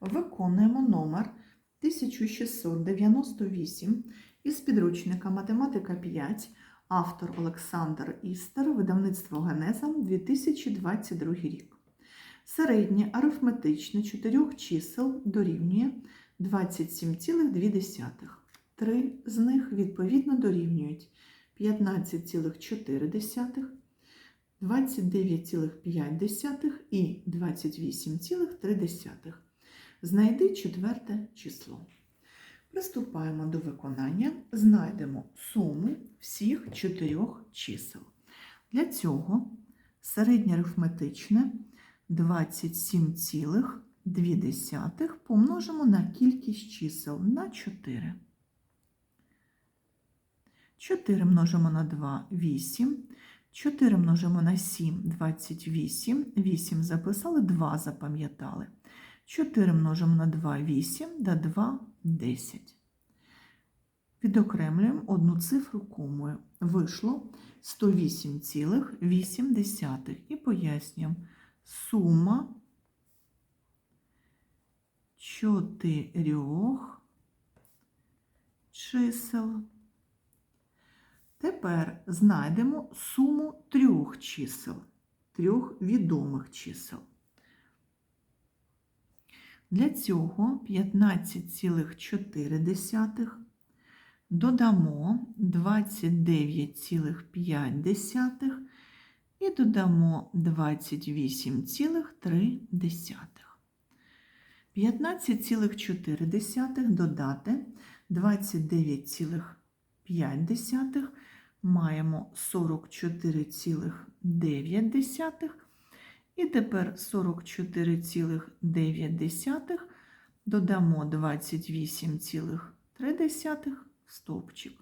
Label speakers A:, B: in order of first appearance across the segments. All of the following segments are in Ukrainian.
A: Виконуємо номер 1698 із підручника Математика 5, автор Олександр Істер, видавництво Генеза 2022 рік. Середнє арифметичне чотирьох чисел дорівнює 27,2. Три з них відповідно дорівнюють 15,4, 29,5 і 28,3. Знайди четверте число. Приступаємо до виконання. Знайдемо суму всіх чотирьох чисел. Для цього середнє арифметичне 27,2 помножимо на кількість чисел на 4. 4 множимо на 2 8. 4 множимо на 7 28. 8 записали, 2 запам'ятали. 4 множимо на 2 8, да 2 10. Відокремлюємо одну цифру комою. Вийшло 108,8 і пояснюємо сума чотирьох чисел. Тепер знайдемо суму трьох чисел, трьох відомих чисел. Для цього 15,4 додамо 29,5 і додамо 28,3. 15,4 додати 29,5 маємо 44,9. І тепер 44,9 додамо 28,3 стовпчик.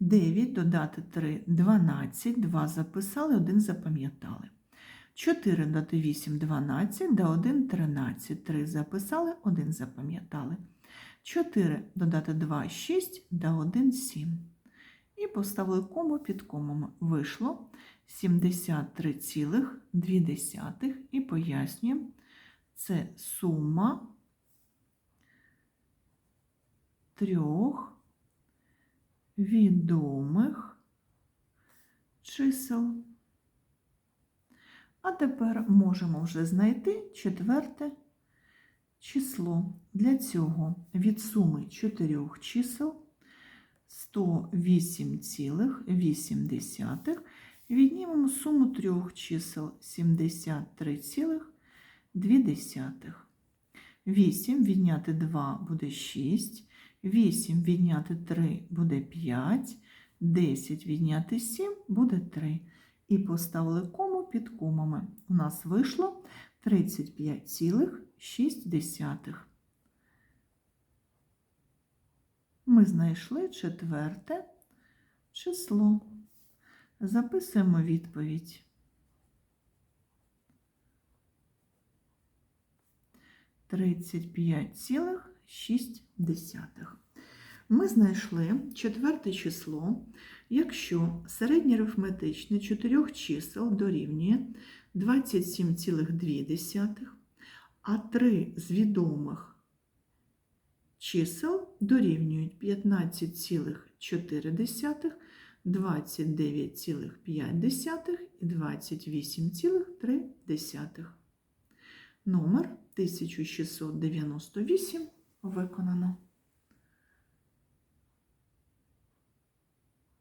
A: 9 додати 3 12, 2 записали, 1 запам'ятали. 4 додати 8 12, да 1 13, 3 записали, 1 запам'ятали. 4 додати 2 6, да 1 7. І поставили кому під комами. Вийшло 73,2 і пояснюємо, це сума трьох відомих чисел. А тепер можемо вже знайти четверте число. Для цього від суми чотирьох чисел 108,8 віднімемо суму трьох чисел 73,2. 8 відняти 2 буде 6, 8 відняти 3 буде 5, 10 відняти 7 буде 3. І поставили кому під комами. У нас вийшло 35,6. Ми знайшли четверте число. Записуємо відповідь. Тридцять п'ять цілих шість десятих. Ми знайшли четверте число, якщо середнє арифметичне чотирьох чисел дорівнює 27,2, а три з відомих чисел дорівнюють 15,4, 29,5 і 28,3. Номер 1698 виконано.